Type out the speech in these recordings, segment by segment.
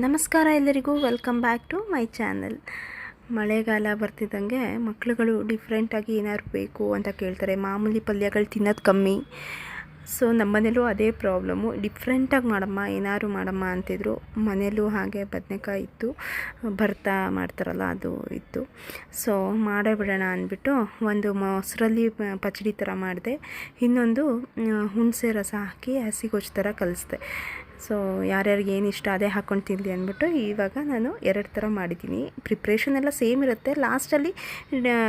ನಮಸ್ಕಾರ ಎಲ್ಲರಿಗೂ. Welcome back to my channel ಮಳೆಗಾಲ ಬರ್ತಿದ್ದಂಗೆ ಮಕ್ಳುಗಳು ಡಿಫ್ರೆಂಟಾಗಿ ಏನಾದ್ರು ಬೇಕು ಅಂತ ಕೇಳ್ತಾರೆ. ಮಾಮೂಲಿ ಪಲ್ಯಗಳು ತಿನ್ನೋದು ಕಮ್ಮಿ. ಸೊ ನಮ್ಮನೇಲೂ ಅದೇ ಪ್ರಾಬ್ಲಮ್ಮು ಡಿಫ್ರೆಂಟಾಗಿ ಮಾಡಮ್ಮ, ಏನಾದ್ರು ಮಾಡಮ್ಮ ಅಂತಿದ್ರು, ಮನೇಲೂ ಹಾಗೆ ಬದನೆಕಾಯಿ ಇತ್ತು, ಭರ್ತಾ ಮಾಡ್ತಾರಲ್ಲ ಅದು ಇತ್ತು. ಸೊ ಮಾಡೇ ಬಿಡೋಣ ಅಂದ್ಬಿಟ್ಟು ಒಂದು ಮೊಸರಲ್ಲಿ ಪಚಡಿ ಥರ ಮಾಡಿದೆ. ಇನ್ನೊಂದು ಹುಣಸೆ ರಸ ಹಾಕಿ ಹಸಿಗೊಜ್ಜು ಥರ ಕಲಿಸ್ದೆ. ಸೊ ಯಾರ್ಯಾರಿಗೆ ಏನು ಇಷ್ಟ ಅದೇ ಹಾಕ್ಕೊಂಡು ತಿನ್ನಲಿ ಅಂದ್ಬಿಟ್ಟು ಇವಾಗ ನಾನು ಎರಡು ಥರ ಮಾಡಿದ್ದೀನಿ. ಪ್ರಿಪ್ರೇಷನ್ ಎಲ್ಲ ಸೇಮ್ ಇರುತ್ತೆ. ಲಾಸ್ಟಲ್ಲಿ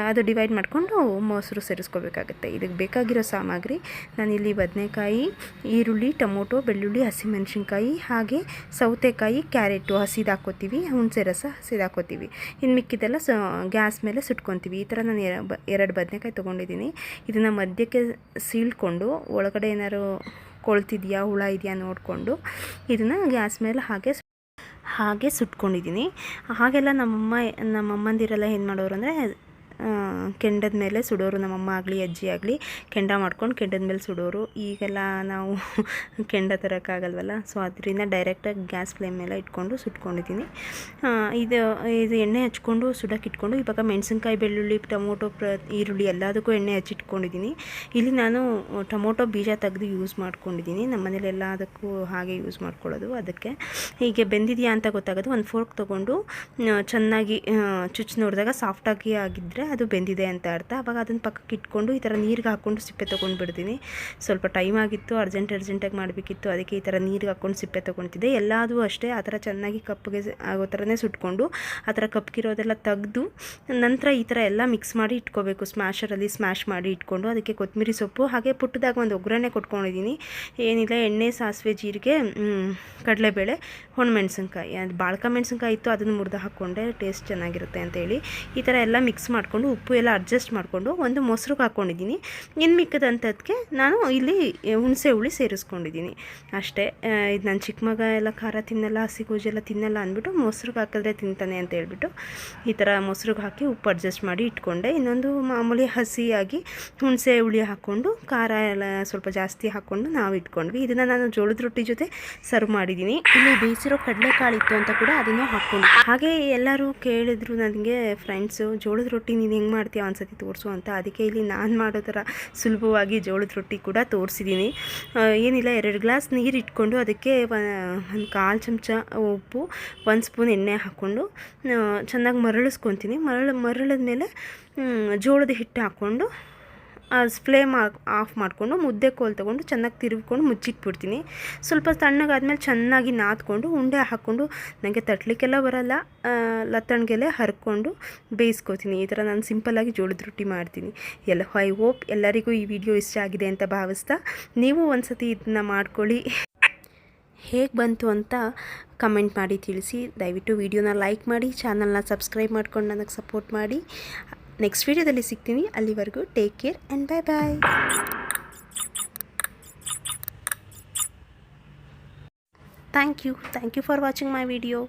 ಅದು ಡಿವೈಡ್ ಮಾಡಿಕೊಂಡು ಮೊಸರು ಸೇರಿಸ್ಕೋಬೇಕಾಗುತ್ತೆ. ಇದಕ್ಕೆ ಬೇಕಾಗಿರೋ ಸಾಮಗ್ರಿ ನಾನಿಲ್ಲಿ ಬದನೆಕಾಯಿ, ಈರುಳ್ಳಿ, ಟೊಮೊಟೊ, ಬೆಳ್ಳುಳ್ಳಿ, ಹಸಿಮೆಣಸಿನ್ಕಾಯಿ ಹಾಗೆ ಸೌತೆಕಾಯಿ, ಕ್ಯಾರೆಟು ಹಸಿದು ಹಾಕೋತೀವಿ ಹುಣಸೆ ರಸ ಹಸಿದು ಹಾಕೋತೀವಿ ಇನ್ನು ಮಿಕ್ಕಿದೆಲ್ಲ ಸ, ಗ್ಯಾಸ್ ಮೇಲೆ ಸುಟ್ಕೊತೀವಿ. ಈ ಥರ ನಾನು ಎರಡು ಬದನೆಕಾಯಿ ತೊಗೊಂಡಿದ್ದೀನಿ. ಇದನ್ನು ಮಧ್ಯಕ್ಕೆ ಸೀಳ್ಕೊಂಡು ಒಳಗಡೆ ಏನಾದ್ರು ಕೊಳ್ತಿದೆಯಾ, ಹುಳ ಇದೆಯಾ ನೋಡಿಕೊಂಡು ಇದನ್ನು ಗ್ಯಾಸ್ ಮೇಲೆ ಹಾಗೆ ಹಾಗೆ ಸುಟ್ಕೊಂಡಿದ್ದೀನಿ. ಹಾಗೆಲ್ಲ ನಮ್ಮಮ್ಮ, ನಮ್ಮಮ್ಮಂದಿರೆಲ್ಲ ಏನು ಮಾಡೋರು ಅಂದರೆ ಕೆಂಡದ ಮೇಲೆ ಸುಡೋರು ನಮ್ಮಮ್ಮ ಆಗಲಿ, ಅಜ್ಜಿ ಆಗಲಿ, ಕೆಂಡ ಮಾಡ್ಕೊಂಡು ಕೆಂಡದ ಮೇಲೆ ಸುಡೋರು. ಈಗೆಲ್ಲ ನಾವು ಕೆಂಡ ತರೋಕ್ಕಾಗಲ್ವಲ್ಲ? ಸೊ ಅದರಿಂದ ಡೈರೆಕ್ಟಾಗಿ ಗ್ಯಾಸ್ ಫ್ಲೇಮ್ ಮೇಲೆ ಇಟ್ಕೊಂಡು ಸುಟ್ಕೊಂಡಿದ್ದೀನಿ. ಇದು ಇದು ಎಣ್ಣೆ ಹಚ್ಕೊಂಡು ಸುಡಕ್ಕೆ ಇಟ್ಕೊಂಡು ಇವಾಗ ಮೆಣಸಿನ್ಕಾಯಿ, ಬೆಳ್ಳುಳ್ಳಿ, ಟೊಮೊಟೊ, ಪ್ರ, ಈರುಳ್ಳಿ ಎಲ್ಲದಕ್ಕೂ ಎಣ್ಣೆ ಹಚ್ಚಿಟ್ಕೊಂಡಿದ್ದೀನಿ ಇಲ್ಲಿ ನಾನು ಟೊಮೊಟೊ ಬೀಜ ತೆಗೆದು ಯೂಸ್ ಮಾಡ್ಕೊಂಡಿದ್ದೀನಿ. ನಮ್ಮ ಮನೇಲಿ ಎಲ್ಲದಕ್ಕೂ ಹಾಗೆ ಯೂಸ್ ಮಾಡ್ಕೊಳ್ಳೋದು. ಅದಕ್ಕೆ ಹೀಗೆ ಬೆಂದಿದೆಯಾ ಅಂತ ಗೊತ್ತಾಗೋದು. ಒಂದು ಫೋರ್ಕ್ ತೊಗೊಂಡು ಚೆನ್ನಾಗಿ ಚುಚ್ಚಿ ನೋಡಿದಾಗ ಸಾಫ್ಟಾಗಿ ಆಗಿದ್ದರೆ ಅದು ಬೆಂದಿದೆ ಅಂತ ಅರ್ಥ. ಅವಾಗ ಅದನ್ನು ಪಕ್ಕಕ್ಕೆ ಇಟ್ಕೊಂಡು ಈ ಥರ ನೀರಿಗೆ ಹಾಕ್ಕೊಂಡು ಸಿಪ್ಪೆ ತೊಗೊಂಡು ಬಿಡ್ತೀನಿ. ಸ್ವಲ್ಪ ಟೈಮ್ ಆಗಿತ್ತು ಅರ್ಜೆಂಟ್ ಅರ್ಜೆಂಟಾಗಿ ಮಾಡಬೇಕಿತ್ತು. ಅದಕ್ಕೆ ಈ ಥರ ನೀರಿಗೆ ಹಾಕ್ಕೊಂಡು ಸಿಪ್ಪೆ ತೊಗೊತಿದ್ದೆ ಎಲ್ಲದೂ ಅಷ್ಟೇ ಆ ಥರ ಚೆನ್ನಾಗಿ ಕಪ್ಪಗೆ ಆಗೋ ಥರನೇ ಸುಟ್ಕೊಂಡು, ಆ ಥರ ಕಪ್ಪಗಿರೋದೆಲ್ಲ ತೆಗೆದು, ನಂತರ ಈ ಥರ ಎಲ್ಲ ಮಿಕ್ಸ್ ಮಾಡಿ ಇಟ್ಕೋಬೇಕು. ಸ್ಮ್ಯಾಶರಲ್ಲಿ ಸ್ಮ್ಯಾಶ್ ಮಾಡಿ ಇಟ್ಕೊಂಡು, ಅದಕ್ಕೆ ಕೊತ್ತಂಬರಿ ಸೊಪ್ಪು. ಹಾಗೆ ಪುಟ್ಟದಾಗ ಒಂದು ಒಗ್ಗರಣೆ ಕೊಟ್ಕೊಂಡಿದ್ದೀನಿ. ಏನಿಲ್ಲ, ಎಣ್ಣೆ, ಸಾಸಿವೆ, ಜೀರಿಗೆ ಕಡಲೆಬೇಳೆ ಹೊಣಮೆಣ್ಸಿನ್ಕಾಯಿ ಅದು ಬಾಳ್ಕ ಮೆಣಸಿನ್ಕಾಯಿ ಇತ್ತು, ಅದನ್ನು ಮುರಿದು ಹಾಕ್ಕೊಂಡೆ ಟೇಸ್ಟ್ ಚೆನ್ನಾಗಿರುತ್ತೆ ಅಂತೇಳಿ ಈ ಥರ ಎಲ್ಲ ಮಿಕ್ಸ್ ಮಾಡಿಕೊಂಡು ಉಪ್ಪು ಎಲ್ಲ ಅಡ್ಜಸ್ಟ್ ಮಾಡಿಕೊಂಡು ಒಂದು ಮೊಸರಿಗೆ ಹಾಕ್ಕೊಂಡಿದ್ದೀನಿ ಇನ್ನು ಮಿಕ್ಕದಂಥದ್ದಕ್ಕೆ ನಾನು ಇಲ್ಲಿ ಹುಣಸೆ ಹುಳಿ ಸೇರಿಸ್ಕೊಂಡಿದ್ದೀನಿ. ಅಷ್ಟೇ ಇದು ನನ್ನ ಚಿಕ್ಕ ಮಗ ಎಲ್ಲ ಖಾರ ತಿನ್ನಲ್ಲ, ಹಸಿ ಎಲ್ಲ ತಿನ್ನಲ್ಲ ಅಂದ್ಬಿಟ್ಟು ಮೊಸ್ರಿಗೆ ಹಾಕಿದ್ರೆ ತಿಂತಾನೆ ಅಂತ ಹೇಳ್ಬಿಟ್ಟು ಈ ಥರ ಮೊಸ್ರಿಗೆ ಹಾಕಿ ಉಪ್ಪು ಅಡ್ಜಸ್ಟ್ ಮಾಡಿ ಇಟ್ಕೊಂಡೆ. ಇನ್ನೊಂದು ಮಾಮೂಲಿ ಹಸಿಯಾಗಿ ಹುಣಸೆ ಹುಳಿ ಹಾಕ್ಕೊಂಡು ಖಾರ ಎಲ್ಲ ಸ್ವಲ್ಪ ಜಾಸ್ತಿ ಹಾಕ್ಕೊಂಡು ನಾವು ಇಟ್ಕೊಂಡ್ವಿ. ಇದನ್ನು ನಾನು ಜೋಳದ ರೊಟ್ಟಿ ಜೊತೆ ಸರ್ವ್ ಮಾಡಿದ್ದೀನಿ. ಇಲ್ಲಿ ಬೇಯಿಸಿರೋ ಕಡಲೆಕಾಳು ಇತ್ತು ಅಂತ ಕೂಡ ಅದನ್ನು ಹಾಕ್ಕೊಂಡು ಹಾಗೆ ಎಲ್ಲರೂ ಕೇಳಿದ್ರು ನನಗೆ ಫ್ರೆಂಡ್ಸು ಜೋಳದ ರೊಟ್ಟಿ ನೀನು ಹೆಂಗೆ ಮಾಡ್ತೀಯ ಒಂದ್ಸತಿ ತೋರಿಸು ಅಂತ. ಅದಕ್ಕೆ ಇಲ್ಲಿ ನಾನು ಮಾಡೋ ಥರ ಸುಲಭವಾಗಿ ಜೋಳದ ರೊಟ್ಟಿ ಕೂಡ ತೋರಿಸಿದ್ದೀನಿ. ಏನಿಲ್ಲ, ಎರಡು ಗ್ಲಾಸ್ ನೀರು ಇಟ್ಕೊಂಡು ಅದಕ್ಕೆ ಒಂದು ಕಾಲು ಚಮಚ ಉಪ್ಪು, ಒಂದು ಸ್ಪೂನ್ ಎಣ್ಣೆ ಹಾಕ್ಕೊಂಡು ಚೆನ್ನಾಗಿ ಮರಳಿಸ್ಕೊತೀನಿ. ಮರಳು ಮರಳಿದ ಮೇಲೆ ಜೋಳದ ಹಿಟ್ಟು ಹಾಕ್ಕೊಂಡು ಫ್ಲೇಮ್ ಆಫ್ ಮಾಡಿಕೊಂಡು ಮುದ್ದೆ ಕೋಲ್ ತೊಗೊಂಡು ಚೆನ್ನಾಗಿ ತಿರುಗಿಕೊಂಡು ಮುಚ್ಚಿಟ್ಬಿಡ್ತೀನಿ. ಸ್ವಲ್ಪ ತಣ್ಣಗಾದ್ಮೇಲೆ ಚೆನ್ನಾಗಿ ನಾದ್ಕೊಂಡು ಉಂಡೆ ಹಾಕ್ಕೊಂಡು ನನಗೆ ತಟ್ಟಲಿಕ್ಕೆಲ್ಲ ಬರಲ್ಲ. ಲತ್ತಣ್ಗೆಲೆ ಹರ್ಕೊಂಡು ಬೇಯಿಸ್ಕೋತೀನಿ. ಈ ಥರ ನಾನು ಸಿಂಪಲ್ಲಾಗಿ ಜೋಳದ ರೊಟ್ಟಿ ಮಾಡ್ತೀನಿ. ಎಲ್ಲ, ಐ ಹೋಪ್ ಎಲ್ಲರಿಗೂ ಈ ವಿಡಿಯೋ ಇಷ್ಟ ಆಗಿದೆ ಅಂತ ಭಾವಿಸ್ತಾ. ನೀವು ಒಂದು ಸತಿ ಇದನ್ನ ಮಾಡ್ಕೊಳ್ಳಿ. ಹೇಗೆ ಬಂತು ಅಂತ ಕಮೆಂಟ್ ಮಾಡಿ ತಿಳಿಸಿ. ದಯವಿಟ್ಟು ವಿಡಿಯೋನ ಲೈಕ್ ಮಾಡಿ, ಚಾನಲ್ನ ಸಬ್ಸ್ಕ್ರೈಬ್ ಮಾಡ್ಕೊಂಡು ನನಗೆ ಸಪೋರ್ಟ್ ಮಾಡಿ. ನೆಕ್ಸ್ಟ್ ವಿಡಿಯೋದಲ್ಲಿ ಸಿಗ್ತೀನಿ ಅಲ್ಲಿವರೆಗೂ take care and bye bye thank you thank you for watching my video